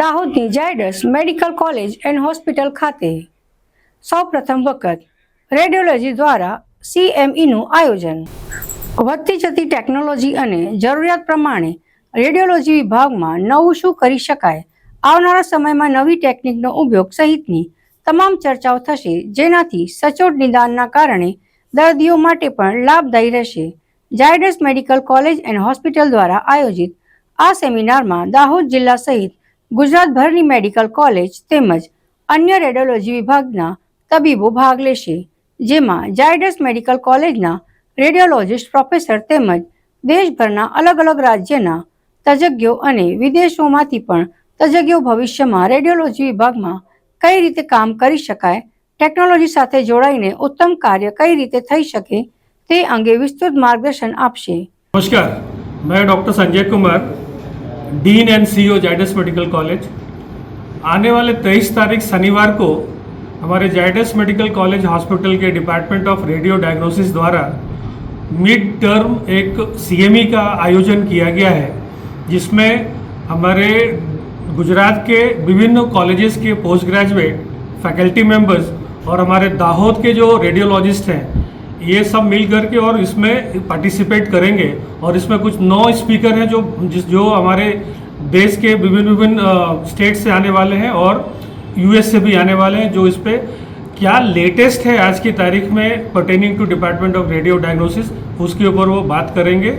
દાહોદની Zydus medical college and hospital ખાતે સૌપ્રથમ વખત રેડિયોલોજી દ્વારા સીએમઈનું e આયોજન વધતી જતી ટેકનોલોજી અને જરૂરિયાત પ્રમાણે રેડિયોલોજી વિભાગમાં નવું શું કરી શકાય આવનારા સમયમાં નવી ટેકનિકનો ઉપયોગ સહિતની તમામ ચર્ચાઓ થશે જેનાથી સચોટ નિદાનના કારણે દર્દીઓ માટે પણ લાભદાયી રહેશે Zydus medical college and hospital દ્વારા આયોજિત આ સેમિનારમાં દાહોદ જિલ્લા સહિત ગુજરાતભરની મેડિકલ કોલેજ તેમજ અન્ય રેડિયોલોજી વિભાગના તબીબો ભાગ લેશે જેમાં ઝાયડસ મેડિકલ કોલેજના રેડિયોલોજિસ્ટ પ્રોફેસર તેમજ દેશભરના અલગ અલગ રાજ્યના તજજ્ઞો અને વિદેશોમાંથી પણ તજજ્ઞો ભવિષ્યમાં રેડિયોલોજી વિભાગમાં કઈ રીતે કામ કરી શકાય ટેકનોલોજી સાથે જોડાઈને ઉત્તમ કાર્ય કઈ રીતે થઈ શકે તે અંગે વિસ્તૃત માર્ગદર્શન આપશે નમસ્કાર મેં doctor Sanjay Kumar dean and ओ जायडस मेडिकल कॉलेज आने वाले 23 तारीख शनिवार को हमारे जायडस मेडिकल कॉलेज हॉस्पिटल के डिपार्टमेंट ऑफ रेडियो डायग्नोसिस द्वारा मिड टर्म एक सीएमई का आयोजन किया गया है जिसमें हमारे गुजरात के विभिन्न कॉलेजेस के पोस्ट ग्रेजुएट फैकल्टी मेंबर्स और हमारे दाहोद के जो रेडियोलॉजिस्ट हैं ये सब मिल करके और इसमें पार्टिसिपेट करेंगे और इसमें कुछ नौ स्पीकर हैं जो जिस जो हमारे देश के विभिन्न विभिन्न स्टेट से आने वाले हैं और यूएस से भी आने वाले हैं जो इस पर क्या लेटेस्ट है आज की तारीख में pertaining to department of radio diagnosis उसके ऊपर वो बात करेंगे